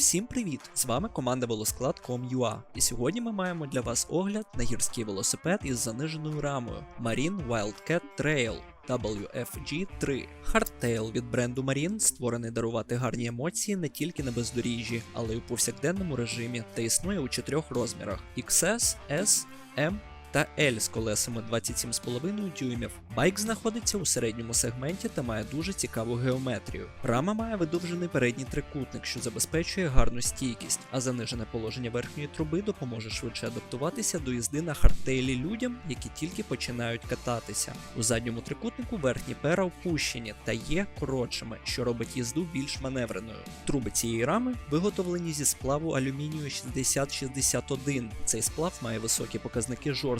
Всім привіт! З вами команда Велосклад.com.ua І сьогодні ми маємо для вас огляд на гірський велосипед із заниженою рамою Marine Wildcat Trail WFG3. Hardtail від бренду Marine створений дарувати гарні емоції не тільки на бездоріжжі, але й у повсякденному режимі та існує у чотирьох розмірах: XS, S, M та L з колесами 27,5 дюймів. Байк знаходиться у середньому сегменті та має дуже цікаву геометрію. Рама має видовжений передній трикутник, що забезпечує гарну стійкість, а занижене положення верхньої труби допоможе швидше адаптуватися до їзди на хардтейлі людям, які тільки починають кататися. У задньому трикутнику верхні пера опущені та є коротшими, що робить їзду більш маневреною. Труби цієї рами виготовлені зі сплаву алюмінію 6061. Цей сплав має високі показники жорсткості,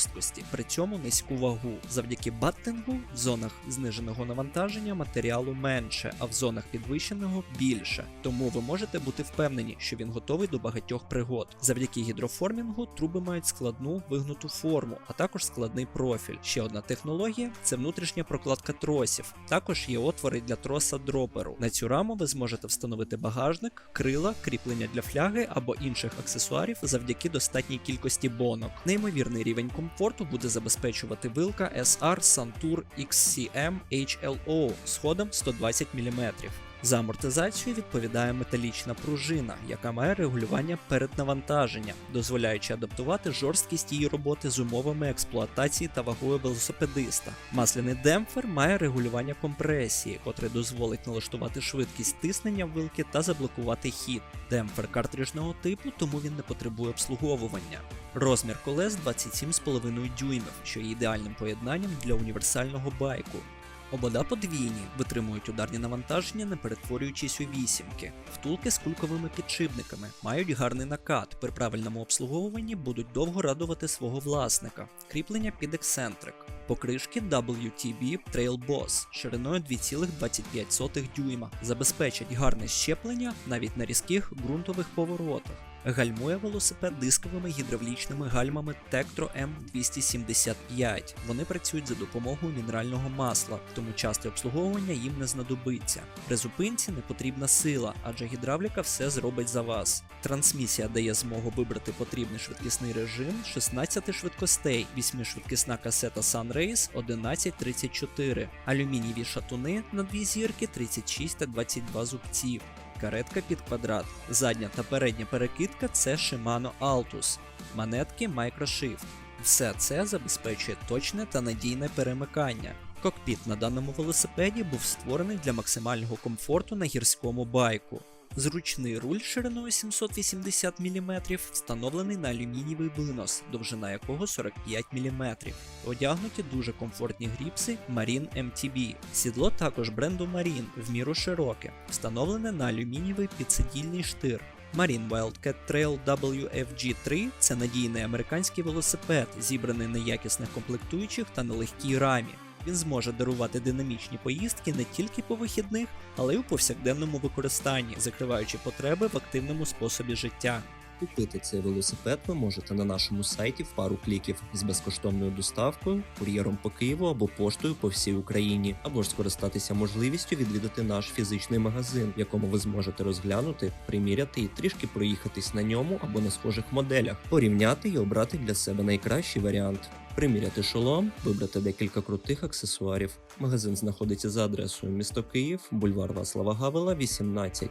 при цьому низьку вагу. Завдяки баттингу в зонах зниженого навантаження матеріалу менше, а в зонах підвищеного більше. Тому ви можете бути впевнені, що він готовий до багатьох пригод. Завдяки гідроформінгу труби мають складну вигнуту форму, а також складний профіль. Ще одна технологія це внутрішня прокладка тросів. Також є отвори для троса дроперу. На цю раму ви зможете встановити багажник, крила, кріплення для фляги або інших аксесуарів завдяки достатній кількості бонок. Неймовірний рівень комфорту буде забезпечувати вилка SR Santur XCM HLO з ходом 120 мм. За амортизацію відповідає металічна пружина, яка має регулювання переднавантаження, дозволяючи адаптувати жорсткість її роботи з умовами експлуатації та вагою велосипедиста. Масляний демпфер має регулювання компресії, котре дозволить налаштувати швидкість тиснення вилки та заблокувати хід. Демпфер картриджного типу, тому він не потребує обслуговування. Розмір колес 27,5 дюймів, що є ідеальним поєднанням для універсального байку. Обода подвійні, витримують ударні навантаження, не перетворюючись у вісімки. Втулки з кульковими підшипниками мають гарний накат. При правильному обслуговуванні будуть довго радувати свого власника. Кріплення під ексцентрик. Покришки WTB Trail Boss шириною 2,25 дюйма забезпечать гарне щеплення навіть на різких ґрунтових поворотах. Гальмує велосипед дисковими гідравлічними гальмами Tektro M275. Вони працюють за допомогою мінерального масла, тому часте обслуговування їм не знадобиться. При зупинці не потрібна сила, адже гідравліка все зробить за вас. Трансмісія дає змогу вибрати потрібний швидкісний режим 16 швидкостей, 8-швидкісна касета Sunrace 1134, алюмінієві шатуни на дві зірки 36 та 22 зубців каретка під квадрат. Задня та передня перекидка це Shimano Altus, манетки Microshift. Все це забезпечує точне та надійне перемикання. Кокпіт на даному велосипеді був створений для максимального комфорту на гірському байку. Зручний руль шириною 780 мм встановлений на алюмінієвий винос, довжина якого 45 мм. Одягнуті дуже комфортні гріпси Marine MTB. Сідло також бренду Marine в міру широке, встановлене на алюмінієвий підсидільний штир. Marine Wildcat Trail WFG3 це надійний американський велосипед, зібраний на якісних комплектуючих та на легкій рамі. Він зможе дарувати динамічні поїздки не тільки по вихідних, але й у повсякденному використанні, закриваючи потреби в активному способі життя. Купити цей велосипед ви можете на нашому сайті в пару кліків з безкоштовною доставкою, кур'єром по Києву або поштою по всій Україні, або ж скористатися можливістю відвідати наш фізичний магазин, в якому ви зможете розглянути, приміряти і трішки проїхатись на ньому або на схожих моделях, порівняти і обрати для себе найкращий варіант. Приміряти шолом, вибрати декілька крутих аксесуарів. Магазин знаходиться за адресою місто Київ, бульвар Васлава Гавела, 18.